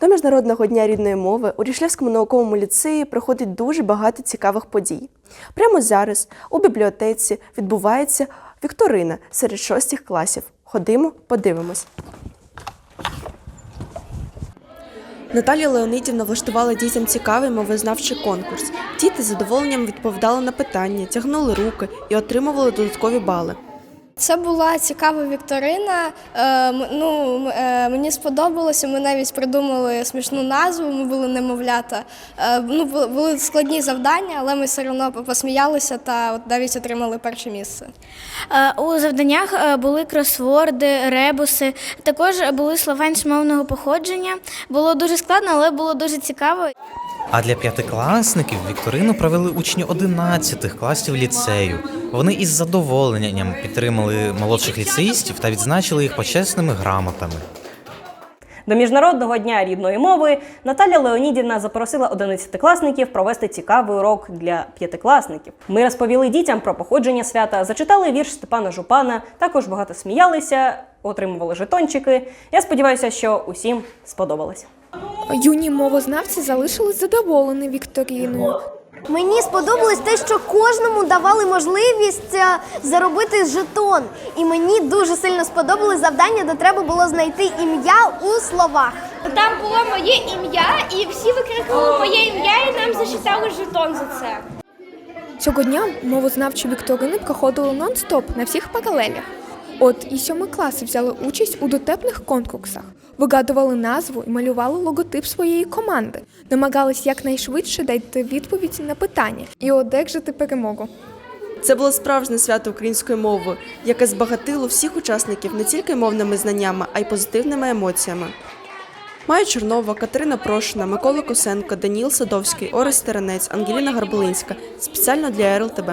До Міжнародного дня рідної мови у Рішлевському науковому ліцеї проходить дуже багато цікавих подій. Прямо зараз у бібліотеці відбувається вікторина серед шостих класів. Ходимо, подивимось. Наталія Леонидівна влаштувала дітям цікавий мовознавчий конкурс. Діти з задоволенням відповідали на питання, тягнули руки і отримували додаткові бали. Це була цікава вікторина. Е, ну, е, мені сподобалося. Ми навіть придумали смішну назву. Ми були немовлята. Е, ну, були складні завдання, але ми все одно посміялися та от навіть отримали перше місце. У завданнях були кросворди, ребуси, також були словенськомовного походження. Було дуже складно, але було дуже цікаво. А для п'ятикласників вікторину провели учні 11 класів ліцею. Вони із задоволенням підтримали молодших ліцеїстів та відзначили їх почесними грамотами. До Міжнародного дня рідної мови Наталя Леонідівна запросила 11-класників провести цікавий урок для п'ятикласників. Ми розповіли дітям про походження свята, зачитали вірш Степана Жупана, також багато сміялися, отримували жетончики. Я сподіваюся, що усім сподобалось. Юні мовознавці залишились задоволені вікторіною. Мені сподобалось те, що кожному давали можливість е, заробити жетон. І мені дуже сильно сподобалось завдання, де треба було знайти ім'я у словах. Там було моє ім'я, і всі викрикували моє ім'я, і нам зачитали жетон за це. Цього дня мовознавчі вікторини проходили нон-стоп на всіх паралелях. От і сьомий класи взяли участь у дотепних конкурсах, вигадували назву і малювали логотип своєї команди, намагались якнайшвидше дати відповідь на питання і одержати перемогу. Це було справжнє свято української мови, яке збагатило всіх учасників не тільки мовними знаннями, а й позитивними емоціями. Майя Чорнова, Катерина Прошина, Микола Косенко, Даніл Садовський, Орес Теренець, Ангеліна Гарболинська спеціально для РЛТБ.